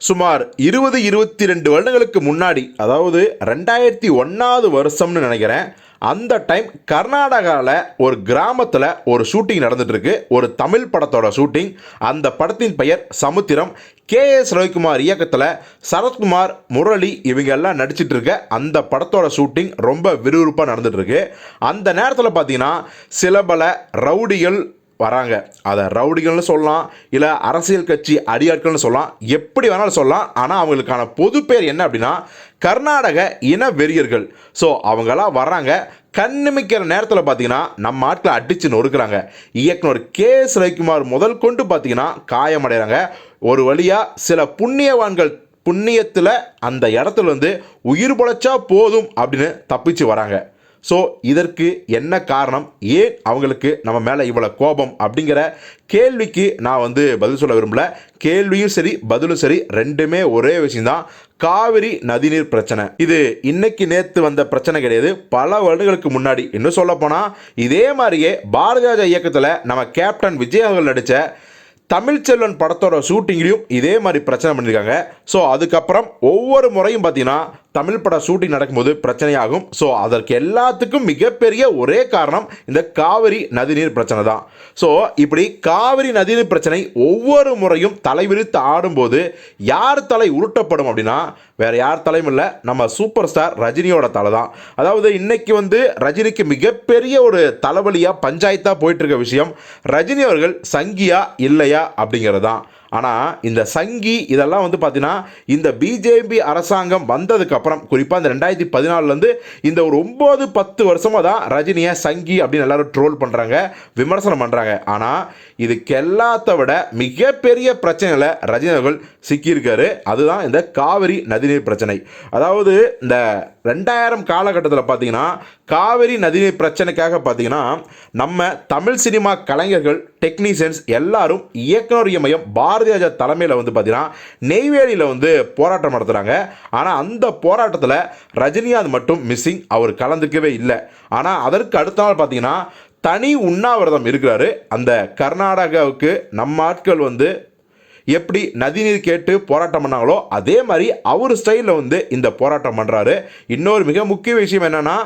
சுமார் இருபது இருபத்தி ரெண்டு வருடங்களுக்கு முன்னாடி அதாவது ரெண்டாயிரத்தி ஒன்றாவது வருஷம்னு நினைக்கிறேன் அந்த டைம் கர்நாடகாவில் ஒரு கிராமத்தில் ஒரு ஷூட்டிங் நடந்துகிட்ருக்கு ஒரு தமிழ் படத்தோட ஷூட்டிங். அந்த படத்தின் பெயர் சமுத்திரம். கே எஸ் ரவிக்குமார் இயக்கத்தில் சரத்குமார் முரளி இவங்க எல்லாம் நடிச்சிட்டு இருக்க அந்த படத்தோட ஷூட்டிங் ரொம்ப விறுவிறுப்பாக நடந்துட்டு அந்த நேரத்தில் பார்த்தீங்கன்னா சில பல ரவுடிகள் வராங்க. அதை ரவுடிகள்னு சொல்லலாம் இல்லை அரசியல் கட்சி அடியாட்கள்னு சொல்லலாம். எப்படி வேணாலும் சொல்லலாம். ஆனால் அவங்களுக்கான பொது பேர் என்ன அப்படின்னா கர்நாடக இன வெறியர்கள். ஸோ அவங்களாம் வர்றாங்க. கண்ணிமிக்கிற நேரத்தில் பார்த்தீங்கன்னா நம்ம ஆட்களை அடித்து நொறுக்கிறாங்க. இயக்குனர் கே. எஸ் ரவிக்குமார் முதல் கொண்டு பார்த்தீங்கன்னா காயமடைகிறாங்க ஒரு வழியாக சில புண்ணியவான்கள் புண்ணியத்தில் அந்த இடத்துல வந்து உயிர் பொழைச்சா போதும் அப்படின்னு தப்பிச்சு வராங்க. ஸோ இதற்கு என்ன காரணம்? ஏன் அவங்களுக்கு நம்ம மேலே இவ்வளோ கோபம்? அப்படிங்கிற கேள்விக்கு நான் வந்து பதில் சொல்ல விரும்பல. கேள்வியும் சரி பதிலும் சரி ரெண்டுமே ஒரே விஷயம்தான். காவிரி நதிநீர் பிரச்சனை. இது இன்னைக்கு நேற்று வந்த பிரச்சனை கிடையாது. பல வருடங்களுக்கு முன்னாடி. இன்னும் சொல்லப்போனால் இதே மாதிரியே பாரதிராஜா இயக்கத்தில் நம்ம கேப்டன் விஜய் அவர்கள் நடித்த தமிழ்ச்செல்வன் படத்தோட ஷூட்டிங்லேயும் இதே மாதிரி பிரச்சனை பண்ணியிருக்காங்க ஸோ அதுக்கப்புறம் ஒவ்வொரு முறையும் பார்த்தீங்கன்னா தமிழ் பட ஷூட்டிங் நடக்கும்போது பிரச்சனையாகும். ஸோ அதற்கு எல்லாத்துக்கும் மிகப்பெரிய ஒரே காரணம் இந்த காவிரி நதிநீர் பிரச்சனை தான். ஸோ இப்படி காவிரி நதிநீர் பிரச்சனை ஒவ்வொரு முறையும் தலைவிரித்து ஆடும்போது யார் தலை உருட்டப்படும் அப்படின்னா வேறு யார் தலையும் இல்லை நம்ம சூப்பர் ஸ்டார் ரஜினியோட தலை தான். அதாவது இன்னைக்கு வந்து ரஜினிக்கு மிகப்பெரிய ஒரு தலைவலியாக பஞ்சாயத்தாக போயிட்டு இருக்க விஷயம் ரஜினி அவர்கள் சங்கியா இல்லையா அப்படிங்கிறது தான். ஆனால் இந்த சங்கி இதெல்லாம் வந்து பார்த்தீங்கன்னா இந்த பிஜேபி அரசாங்கம் வந்ததுக்கப்புறம் குறிப்பாக இந்த ரெண்டாயிரத்தி பதினாலுலேருந்து இந்த ஒரு ஒம்பது பத்து வருஷமாக தான் ரஜினியை சங்கி அப்படின்னு எல்லாரும் ட்ரோல் பண்ணுறாங்க விமர்சனம் பண்ணுறாங்க ஆனால் இதுக்கு எல்லாத்த விட மிகப்பெரிய பிரச்சனையில் ரஜினி அவர்கள் சிக்கியிருக்காரு. அதுதான் இந்த காவிரி நதிநீர் பிரச்சனை. அதாவது இந்த ரெண்டாயிரம் காலகட்டத்தில் பார்த்தீங்கன்னா காவிரி நதிநீர் பிரச்சனைக்காக பார்த்தீங்கன்னா நம்ம தமிழ் சினிமா கலைஞர்கள் டெக்னீஷியன்ஸ் எல்லாரும் இயக்குனர் மையம் பாரதிய தலைமையில் வந்து பார்த்தீங்கன்னா நெய்வேலியில் வந்து போராட்டம் நடத்துகிறாங்க ஆனால் அந்த போராட்டத்தில் ரஜினிகாந்த் மட்டும் மிஸ்ஸிங் அவர் கலந்துக்கவே இல்லை. ஆனால் அதற்கு அடுத்த நாள் பார்த்தீங்கன்னா தனி உண்ணாவிரதம் இருக்கிறாரு. அந்த கர்நாடகாவுக்கு நம்ம ஆட்கள் வந்து எப்படி நதிநீர் கேட்டு போராட்டம் பண்ணாங்களோ அதே மாதிரி அவர் ஸ்டைலில் வந்து இந்த போராட்டம் பண்ணுறாரு இன்னொரு மிக முக்கிய விஷயம் என்னென்னா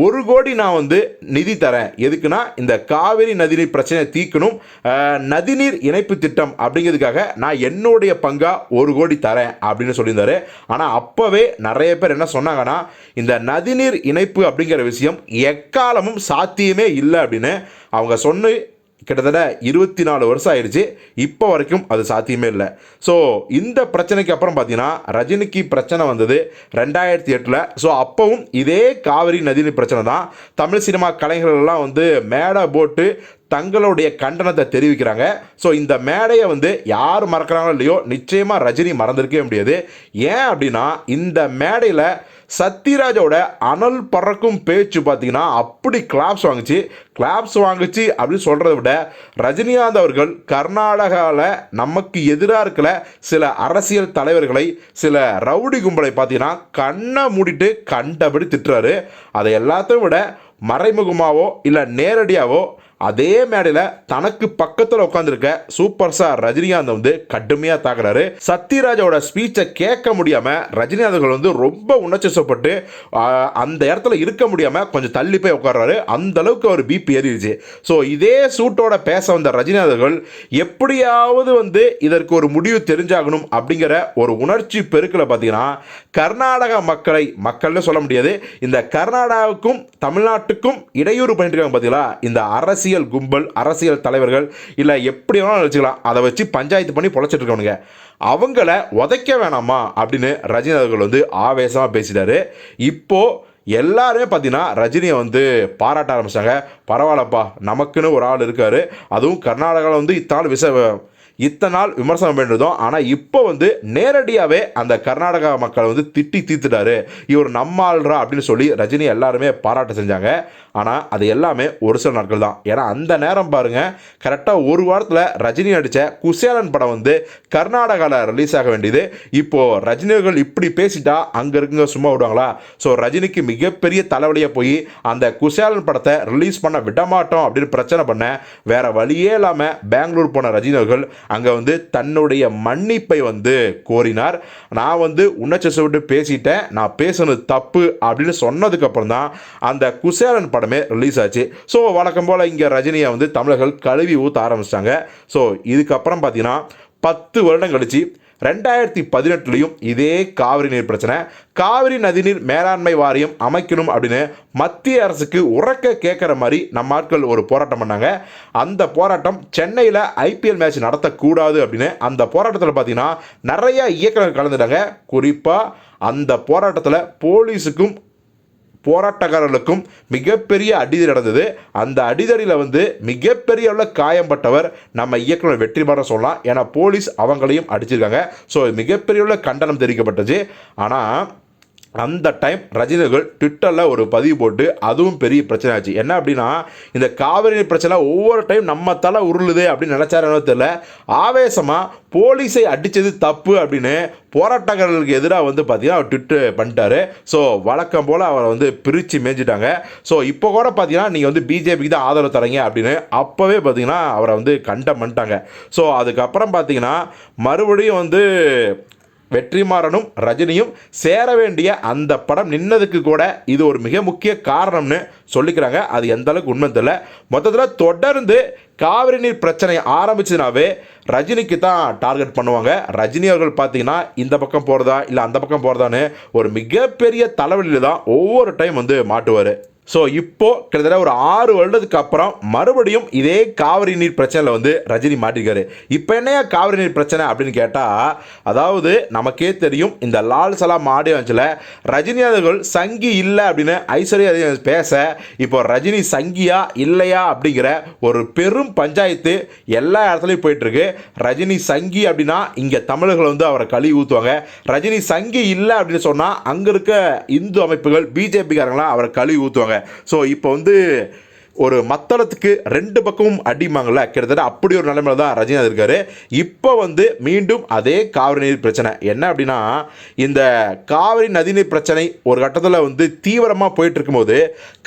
ஒரு கோடி நான் வந்து நிதி தரேன். எதுக்குன்னா இந்த காவிரி நதிநீர் பிரச்சனையை தீர்க்கணும். நதிநீர் இணைப்பு திட்டம் அப்படிங்கிறதுக்காக நான் என்னுடைய பங்காக ஒரு கோடி தரேன் அப்படின்னு சொல்லியிருந்தாரு. ஆனால் அப்போவே நிறைய பேர் என்ன சொன்னாங்கன்னா இந்த நதிநீர் இணைப்பு அப்படிங்கிற விஷயம் எக்காலமும் சாத்தியமே இல்லை அப்படின்னு அவங்க சொன்ன கிட்டத்தட்ட இருபத்தி நாலு வருஷம் ஆயிடுச்சு. இப்போ வரைக்கும் அது சாத்தியமே இல்லை. ஸோ இந்த பிரச்சனைக்கு அப்புறம் பார்த்தீங்கன்னா ரஜினிக்கு பிரச்சனை வந்தது ரெண்டாயிரத்தி எட்டில். ஸோ அப்போவும் இதே காவிரி நதிநீர் பிரச்சனை தான். தமிழ் சினிமா கலைஞர்கள்லாம் வந்து மேடை போட்டு தங்களுடைய கண்டனத்தை தெரிவிக்கிறாங்க. ஸோ இந்த மேடையை வந்து யார் மறக்கிறாங்களோ இல்லையோ நிச்சயமாக ரஜினி மறந்திருக்கவே முடியாது. ஏன் அப்படின்னா இந்த மேடையில் சத்யராஜோட அனல் பறக்கும் பேச்சு பார்த்தீங்கன்னா அப்படி கிளாப்ஸ் வாங்குச்சு. கிளாப்ஸ் வாங்குச்சு அப்படின்னு சொல்கிறத விட ரஜினிகாந்த் அவர்கள் கர்நாடகாவில் நமக்கு எதிராக இருக்கிற சில அரசியல் தலைவர்களை சில ரவுடி கும்பலை பார்த்தீங்கன்னா கண்ணை மூடிட்டு கண்டபடி திட்டுறாரு. அதை எல்லாத்தையும் விட மறைமுகமாகவோ இல்லை நேரடியாகவோ அதே மேடையில் தனக்கு பக்கத்தில் உட்காந்துருக்க சூப்பர் ஸ்டார் ரஜினிகாந்த் வந்து கடுமையாக தாக்குறாரு. சத்யராஜோட ஸ்பீச்சை கேட்க முடியாமல் ரஜினிகாந்தர்கள் வந்து ரொம்ப உணர்ச்சிசப்பட்டு அந்த இடத்துல இருக்க முடியாமல் கொஞ்சம் தள்ளி போய் உட்கார்றாரு. அந்த அளவுக்கு அவர் பிபி ஏறிடுச்சு. ஸோ இதே சூட்டோட பேச வந்த ரஜினிகாந்த் எப்படியாவது வந்து இதற்கு ஒரு முடிவு தெரிஞ்சாகணும் அப்படிங்கிற ஒரு உணர்ச்சி பெருக்கில் பார்த்தீங்கன்னா கர்நாடக மக்களை மக்கள்னு சொல்ல முடியாது இந்த கர்நாடகாவுக்கும் தமிழ்நாட்டுக்கும் இடையூறு பண்ணிட்டு இருக்காங்க பார்த்தீங்களா இந்த அரசியல் கும்பல் அரசியல் தலைவர்கள் இல்லை எப்படி வேணாலும் வச்சுக்கலாம் அதை வச்சு பஞ்சாயத்து பண்ணி பொழைச்சிட்டு இருக்கவனுங்க அவங்கள உதைக்க வேணாமா? அப்படின்னு ரஜினி அவர்கள் வந்து ஆவேசமாக பேசிட்டாரு. இப்போது எல்லாருமே பார்த்தீங்கன்னா ரஜினியை வந்து பாராட்ட ஆரம்பித்தாங்க பரவாயில்லப்பா நமக்குன்னு ஒரு ஆள் இருக்கார். அதுவும் கர்நாடகாவில் வந்து இத்தனை விச இத்தனை நாள் விமர்சனம் பண்ணிருந்தோம். ஆனால் இப்போ வந்து நேரடியாகவே அந்த கர்நாடகா மக்களை வந்து திட்டி தீர்த்துட்டாரு. இவர் நம்ம ஆள்றா அப்படின்னு சொல்லி ரஜினி எல்லாருமே பாராட்ட செஞ்சாங்க. ஆனால் அது எல்லாமே ஒரு சில நாட்கள் தான். ஏன்னா அந்த நேரம் பாருங்கள் கரெக்டாக ஒரு வாரத்தில் ரஜினி நடித்த குசேலன் படம் வந்து கர்நாடகாவில் ரிலீஸ் ஆக வேண்டியது. இப்போது ரஜினிகள் இப்படி பேசிட்டா அங்கே இருக்குங்க சும்மா விடுவாங்களா? ஸோ ரஜினிக்கு மிகப்பெரிய தலைவலியாக போய் அந்த குசேலன் படத்தை ரிலீஸ் பண்ண விட மாட்டோம் அப்படின்னு பிரச்சனை பண்ண வேற வழியே இல்லாமல் பெங்களூர் போன ரஜினிகள் அங்கே வந்து தன்னுடைய மன்னிப்பை வந்து கோரினார். நான் வந்து உன்னச்சசை விட்டு பேசிட்டேன் நான் பேசுனது தப்பு அப்படின்னு சொன்னதுக்கப்புறம் தான் அந்த குசேலன் படம் ரிலீஸ் ஆச்சு. ஸோ வழக்கம் போல் இங்கே ரஜினியை வந்து தமிழர்கள் கழுவி ஊற்ற ஆரம்பிச்சிட்டாங்க. ஸோ இதுக்கப்புறம் பார்த்தீங்கன்னா பத்து வருடம் கழிச்சு ரெண்டாயிரத்தி பதினெட்டுலையும் இதே காவிரி நீர் பிரச்சனை காவிரி நதிநீர் மேலாண்மை வாரியம் அமைக்கணும் அப்படின்னு மத்திய அரசுக்கு உறக்க கேட்குற மாதிரி நம்ம ஆட்கள் ஒரு போராட்டம் பண்ணாங்க. அந்த போராட்டம் சென்னையில் ஐபிஎல் மேட்ச் நடத்தக்கூடாது அப்படின்னு அந்த போராட்டத்தில் பார்த்தீங்கன்னா நிறைய இயக்குநர்கள் கலந்துட்டாங்க. குறிப்பாக அந்த போராட்டத்தில் போலீஸுக்கும் போராட்டக்காரர்களுக்கும் மிகப்பெரிய அடிதடி நடந்தது. அந்த அடிதடியில் வந்து மிகப்பெரிய அளவில் காயம்பட்டவர் நம்ம இயக்குனர் வெற்றிமாறன் சொல்லலாம் ஏன்னா போலீஸ் அவங்களையும் அடிச்சிருக்காங்க. ஸோ மிகப்பெரிய அளவில் கண்டனம் தெரிவிக்கப்பட்டது. ஆனால் அந்த டைம் ரஜினிகள் ட்விட்டரில் ஒரு பதிவு போட்டு அதுவும் பெரிய பிரச்சனை ஆச்சு என்ன அப்படின்னா இந்த காவிரி நீர் பிரச்சனை ஒவ்வொரு டைம் நம்ம தலை உருளுதே அப்படின்னு நினச்சாரோ தெரியல. ஆவேசமாக போலீஸை அடித்தது தப்பு அப்படின்னு போராட்டக்காரர்களுக்கு எதிராக வந்து பார்த்தீங்கன்னா அவர் ட்விட்டு பண்ணிட்டாரு. ஸோ வழக்கம் போல் அவரை வந்து பிரித்து மேய்ஞ்சிட்டாங்க. ஸோ இப்போ கூட பார்த்தீங்கன்னா நீங்கள் வந்து பிஜேபிக்கு தான் ஆதரவு தரீங்க அப்படின்னு அப்போவே பார்த்தீங்கன்னா அவரை வந்து கண்டம் பண்ணிட்டாங்க. ஸோ அதுக்கப்புறம் பார்த்தீங்கன்னா மறுபடியும் வந்து வெற்றிமாறனும் ரஜினியும் சேர வேண்டிய அந்த படம் நின்னதுக்கு கூட இது ஒரு மிக முக்கிய காரணம்னு சொல்லிக்கிறாங்க. அது எந்த அளவுக்கு உண்மை தெரியல. மொத்தத்தில் தொடர்ந்து காவிரி நீர் பிரச்சனை ஆரம்பிச்சதுனாவே ரஜினிக்கு தான் டார்கெட் பண்ணுவாங்க. ரஜினி அவர்கள் பார்த்தீங்கன்னா இந்த பக்கம் போகிறதா இல்லை அந்த பக்கம் போகிறதான்னு ஒரு மிகப்பெரிய தலைவலியில் தான் ஒவ்வொரு டைம் வந்து மாட்டுவார். ஸோ இப்போ கிட்டத்தட்ட ஒரு ஆறு வருடத்துக்கு அப்புறம் மறுபடியும் இதே காவிரி நீர் பிரச்சனையில் வந்து ரஜினி மாட்டிருக்காரு. இப்போ என்னையா காவிரி நீர் பிரச்சனை அப்படின்னு கேட்டால் அதாவது நமக்கே தெரியும் இந்த லால் சலாம் ஆடியோஞ்சில் ரஜினி அவர்கள் சங்கி இல்லை அப்படின்னு ஐஸ்வர்யா பேச இப்போ ரஜினி சங்கியா இல்லையா அப்படிங்கிற ஒரு பெரும் பஞ்சாயத்து எல்லா இடத்துலையும் போயிட்டுருக்கு ரஜினி சங்கி அப்படின்னா இங்கே தமிழர்கள் வந்து அவரை கழுவி ஊற்றுவாங்க ரஜினி சங்கி இல்லை அப்படின்னு சொன்னால் அங்கே இருக்க இந்து அமைப்புகள் பிஜேபிக்காரங்களாம் அவரை கழுவி ஊற்றுவாங்க ஸோ இப்போ வந்து ஒரு மத்தளத்துக்கு ரெண்டு பக்கமும் அடிமாங்கல்ல கிட்டத்தட்ட அப்படி ஒரு நிலைமையில தான் ரஜினிகாந்த் இருக்காரு. இப்போ வந்து மீண்டும் அதே காவிரி நீர் பிரச்சனை. என்ன அப்படின்னா இந்த காவிரி நதிநீர் பிரச்சனை ஒரு கட்டத்தில் வந்து தீவிரமாக போயிட்டு இருக்கும்போது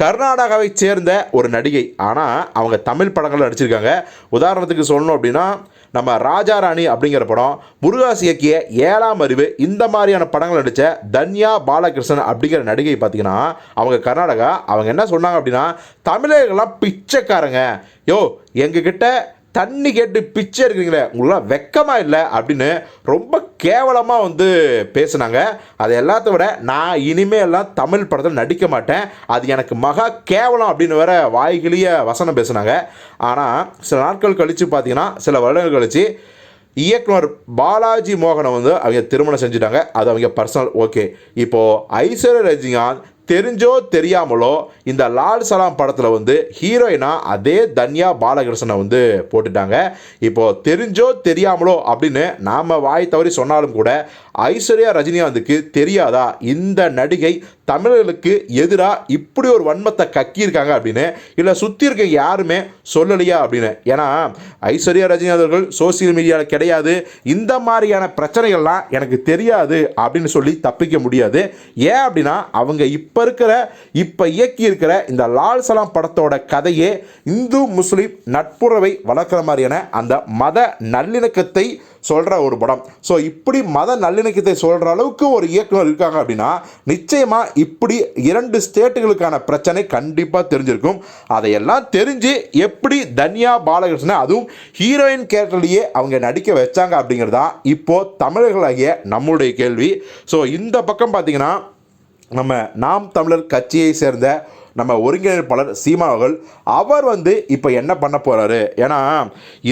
கர்நாடகாவை சேர்ந்த ஒரு நடிகை ஆனால் அவங்க தமிழ் படங்கள் நடிச்சிருக்காங்க. உதாரணத்துக்கு சொல்லணும் அப்படின்னா நம்ம ராஜா ராணி அப்படிங்கிற படம் முருகாஸ் இயக்கிய ஏழாம் அறிவு இந்த மாதிரியான படங்கள் நடித்த தன்யா பாலகிருஷ்ணன் அப்படிங்கிற நடிகை பார்த்தீங்கன்னா அவங்க கர்நாடகா அவங்க என்ன சொன்னாங்க அப்படின்னா தமிழர்கள்லாம் பிச்சைக்காரங்க. யோ எங்ககிட்ட தண்ணி கேட்டு பிச்சை இருக்கிறீங்களே உங்களாம் வெக்கமாக இல்லை அப்படின்னு ரொம்ப கேவலமாக வந்து பேசுனாங்க. அது எல்லாத்த விட நான் இனிமே எல்லாம் தமிழ் படத்தில் நடிக்க மாட்டேன். அது எனக்கு மகா கேவலம் அப்படின்னு வேற வாய்கிளிய வசனம் பேசுனாங்க. ஆனால் சில நாட்கள் கழித்து பார்த்தீங்கன்னா சில வருடங்கள் கழித்து இயக்குனர் பாலாஜி மோகனை வந்து அவங்க திருமணம் செஞ்சுட்டாங்க. அது அவங்க பர்சனல் ஓகே இப்போது ஐஸ்வர்யா ரஜினிகாந்த் தெரிஞ்சோ தெரியாமலோ இந்த லால் சலாம் படத்தில் வந்து ஹீரோயினா அதே தன்யா பாலகிருஷ்ணனை வந்து போட்டுட்டாங்க. இப்போது தெரிஞ்சோ தெரியாமலோ அப்படின்னு நாம் வாய் தவறி சொன்னாலும் கூட ஐஸ்வர்யா ரஜினிகாந்துக்கு தெரியாதா இந்த நடிகை தமிழர்களுக்கு எதிராக இப்படி ஒரு வன்மத்தை கக்கியிருக்காங்க அப்படின்னு இல்லை சுற்றி இருக்க யாருமே சொல்லலையா அப்படின்னு. ஏன்னா ஐஸ்வர்யா ரஜினி அவர்கள் சோசியல் மீடியாவில் கிடையாது. இந்த மாதிரியான பிரச்சனைகள்லாம் எனக்கு தெரியாது அப்படின்னு சொல்லி தப்பிக்க முடியாது. ஏன் அப்படின்னா அவங்க இப்போ இருக்கிற இப்போ இயக்கி இருக்கிற இந்த லால் சலாம் படத்தோட கதையே இந்து முஸ்லீம் நட்புறவை வளர்க்குற மாதிரியான அந்த மத நல்லிணக்கத்தை சொல்கிற ஒரு படம். ஸோ இப்படி மத நல்லிணக்கத்தை சொல்கிற அளவுக்கு ஒரு இயக்குனர் இருக்காங்க அப்படின்னா நிச்சயமாக இப்படி இரண்டு ஸ்டேட்டுகளுக்கான பிரச்சனை கண்டிப்பாக தெரிஞ்சிருக்கும். அதையெல்லாம் தெரிஞ்சு எப்படி தன்யா பாலகிருஷ்ணன் அதுவும் ஹீரோயின் கேரக்டர்லேயே அவங்க நடிக்க வச்சாங்க அப்படிங்கிறது தான் இப்போது தமிழர்களாகிய நம்முடைய கேள்வி. ஸோ இந்த பக்கம் பார்த்தீங்கன்னா நம்ம நாம் தமிழர் கட்சியை சேர்ந்த நம்ம ஒருங்கிணைப்பாளர் சீமா அவர்கள் அவர் வந்து இப்போ என்ன பண்ண போகிறாரு ஏன்னா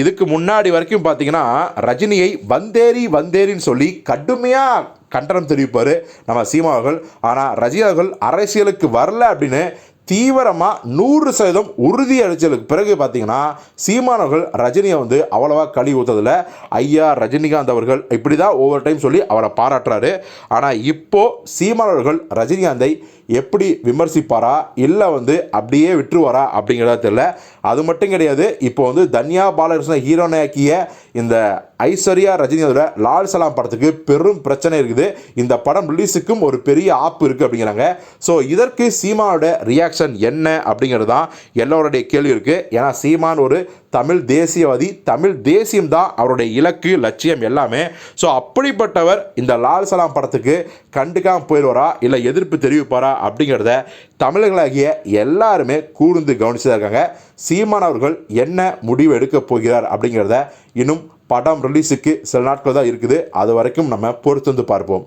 இதுக்கு முன்னாடி வரைக்கும் பார்த்தீங்கன்னா ரஜினியை வந்தேரி வந்தேரின்னு சொல்லி கடுமையாக கண்டனம் தெரிவிப்பார். நம்ம சீமாவர்கள் ஆனால் ரஜினிகள் அரசியலுக்கு வரல அப்படின்னு தீவிரமாக நூறு சதவீதம் உறுதி அளிச்சதுக்கு பிறகு பார்த்தீங்கன்னா சீமானவர்கள் ரஜினியை வந்து அவ்வளோவா களி ஊற்றதில்ல ஐயா ரஜினிகாந்த் அவர்கள் இப்படி தான் ஒவ்வொரு டைம் சொல்லி அவரை பாராட்டுறாரு. ஆனால் இப்போது சீமானவர்கள் ரஜினிகாந்தை எப்படி விமர்சிப்பாரா இல்லை வந்து அப்படியே விட்டுருவாரா அப்படிங்கிறதா தெரியல. அது மட்டும் கிடையாது இப்போ வந்து தன்யா பாலகிருஷ்ணன் ஹீரோனாக்கிய இந்த ஐஸ்வர்யா ரஜினியோட லால் சலாம் படத்துக்கு பெரும் பிரச்சனை இருக்குது. இந்த படம் ரிலீஸுக்கும் ஒரு பெரிய ஆப்பு இருக்குது அப்படிங்கிறாங்க. ஸோ இதற்கு சீமானோட ரியாக்ஷன் என்ன அப்படிங்கிறது தான் எல்லோருடைய கேள்வி இருக்குது ஏன்னா சீமான் ஒரு தமிழ் தேசியவாதி தமிழ் தேசியம் தான் அவருடைய இலக்கு லட்சியம் எல்லாமே. ஸோ அப்படிப்பட்டவர் இந்த லால் சலாம் படத்துக்கு கண்டுக்காம போயிடுவாரா? இல்லை எதிர்ப்பு தெரிவிப்பாரா? அப்படிங்கிறத தமிழர்களாகிய எல்லாருமே கூர்ந்து கவனிச்சு தான் இருக்காங்க. சீமான் அவர்கள் என்ன முடிவு எடுக்க போகிறார் அப்படிங்கிறத இன்னும் படம் ரிலீஸுக்கு சில நாட்கள் தான் இருக்குது. அது வரைக்கும் நம்ம பொறுத்து வந்து பார்ப்போம்.